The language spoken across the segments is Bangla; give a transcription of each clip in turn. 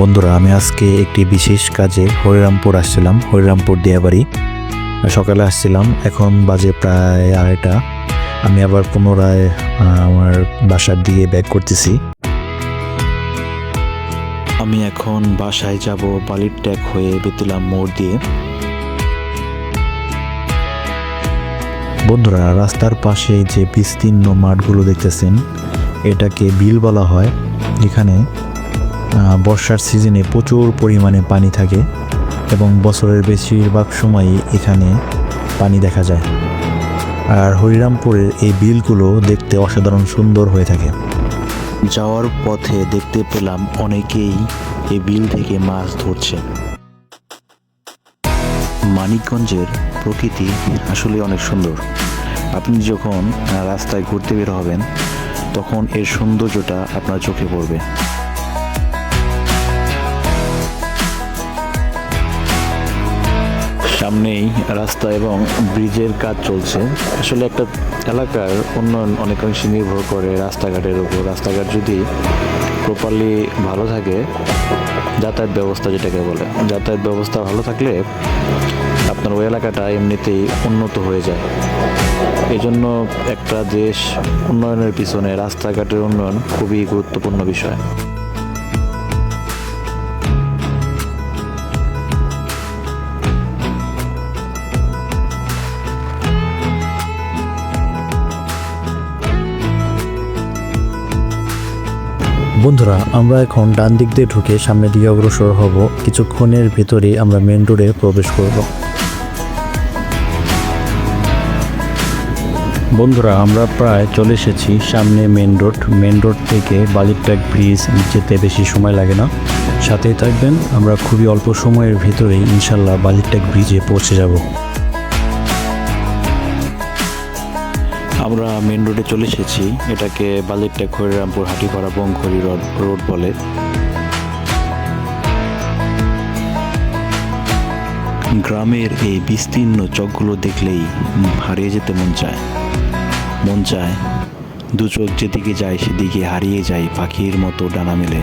বন্ধুরা, আমি আজকে একটি বিশেষ কাজে হরিরামপুর আসছিলাম, হরিরামপুর দিয়াবাড়ি। সকালে আসছিলাম, এখন বাজে প্রায় আড়াইটা। আমি আবার পুনরায় আমার বাসার দিকে ব্যাক করতেছি। আমি এখন বাসায় যাব বালির ট্যাগ হয়ে বেতিলাম মোড় দিয়ে। বন্ধুরা, রাস্তার পাশে যে বিস্তীর্ণ মাঠগুলো দেখতেছেন, এটাকে বিল বলা হয়। এখানে বর্ষার সিজনে প্রচুর পরিমাণে পানি থাকে এবং বছরের বেশিরভাগ সময়ই এখানে পানি দেখা যায়। আর হরিরামপুরের এই বিলগুলো দেখতে অসাধারণ সুন্দর হয়ে থাকে। যাওয়ার পথে দেখতে পেলাম অনেকেই এই বিল থেকে মাছ ধরছে। মানিকগঞ্জের প্রকৃতি আসলে অনেক সুন্দর। আপনি যখন রাস্তায় ঘুরতে বের হবেন, তখন এর সৌন্দর্যটা আপনার চোখে পড়বে। সামনেই রাস্তা এবং ব্রিজের কাজ চলছে। আসলে একটা এলাকার উন্নয়ন অনেকাংশে নির্ভর করে রাস্তাঘাটের উপর। রাস্তাঘাট যদি প্রপারলি ভালো থাকে, যাতায়াত ব্যবস্থা যেটাকে বলে, যাতায়াত ব্যবস্থা ভালো থাকলে আপনার ওই এলাকাটা এমনিতেই উন্নত হয়ে যায়। এই জন্য একটা দেশ উন্নয়নের পিছনে রাস্তাঘাটের উন্নয়ন খুবই গুরুত্বপূর্ণ বিষয়। বন্ধুরা, আমরা এখন ডান দিক দিয়ে ঢুকে সামনের দিকে অগ্রসর হব। কিছুক্ষণের ভেতরে আমরা মেন রোডে প্রবেশ করব। বন্ধুরা, আমরা প্রায় চলে এসেছি সামনে মেন রোড মেন রোড থেকে বালিরট্যাক ব্রিজ যেতে বেশি সময় লাগে না। সাথেই থাকবেন, আমরা খুবই অল্প সময়ের ভেতরেই ইনশাল্লাহ বালিরট্যাক ব্রিজে পৌঁছে যাব। আমরা মেন রোডে চলে এসেছি। এটাকে বালিরট্যাক হরিরামপুর হাটিপাড়া বংখরি রোড রোড বলে। গ্রামের এই বিস্তীর্ণ চকগুলো দেখলেই হারিয়ে যেতে মন চায়। মন চায় দু চোখ যেদিকে যায় সেদিকে হারিয়ে যায় পাখির মতো ডানা মেলে।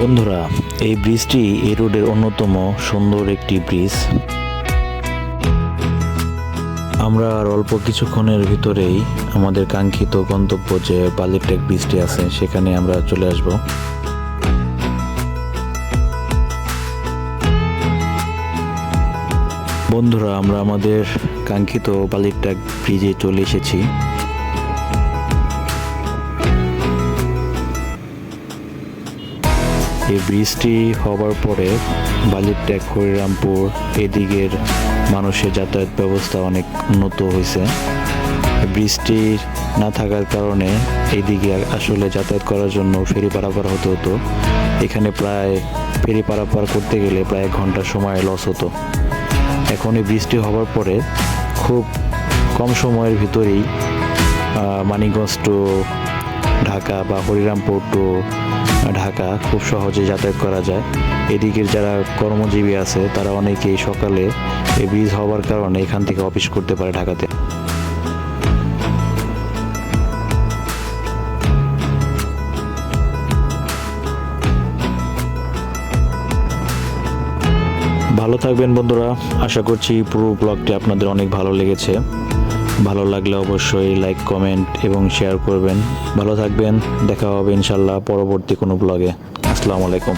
বন্ধুরা, এই ব্রিজটি এই রোডের অন্যতম সুন্দর একটি ব্রিজ আমরা আর অল্প কিছুক্ষণের ভিতরেই আমাদের কাঙ্ক্ষিত গন্তব্য যে বালিটেক ব্রিজটি আছে, সেখানে আমরা চলে আসব। বন্ধুরা, আমরা আমাদের কাঙ্ক্ষিত বালিরটেক ব্রিজে চলে এসেছি। এই ব্রিজটি হওয়ার পরে বালিরট্যাক হরিরামপুর এদিকের মানুষের যাতায়াত ব্যবস্থা অনেক উন্নত হয়েছে। বৃষ্টি না থাকার কারণে এইদিকে আসলে যাতায়াত করার জন্য ফেরি পারাপার হতে হতো। এখানে প্রায় ফেরি পারাপার করতে গেলে প্রায় এক ঘণ্টা সময় লস হতো। এখন এই বৃষ্টি হওয়ার পরে খুব কম সময়ের ভিতরেই আহ, মানিকগঞ্জ টু ঢাকা বা হরিরামপুর টু ঢাকা খুব সহজে যাতায়াত করা যায়। এদিকের যারা কর্মজীবী আছে, তারা অনেকেই সকালে এই ব্রিজ হওয়ার কারণে এখান থেকে অফিস করতে পারে ঢাকাতে। ভালো থাকবেন বন্ধুরা। আশা করছি পুরো ব্লগটি আপনাদের অনেক ভালো লেগেছে। ভালো লাগলে অবশ্যই লাইক কমেন্ট এবং শেয়ার করবেন। ভালো থাকবেন। দেখা হবে ইনশাল্লাহ পরবর্তী কোনো ব্লগে আসসালামু আলাইকুম।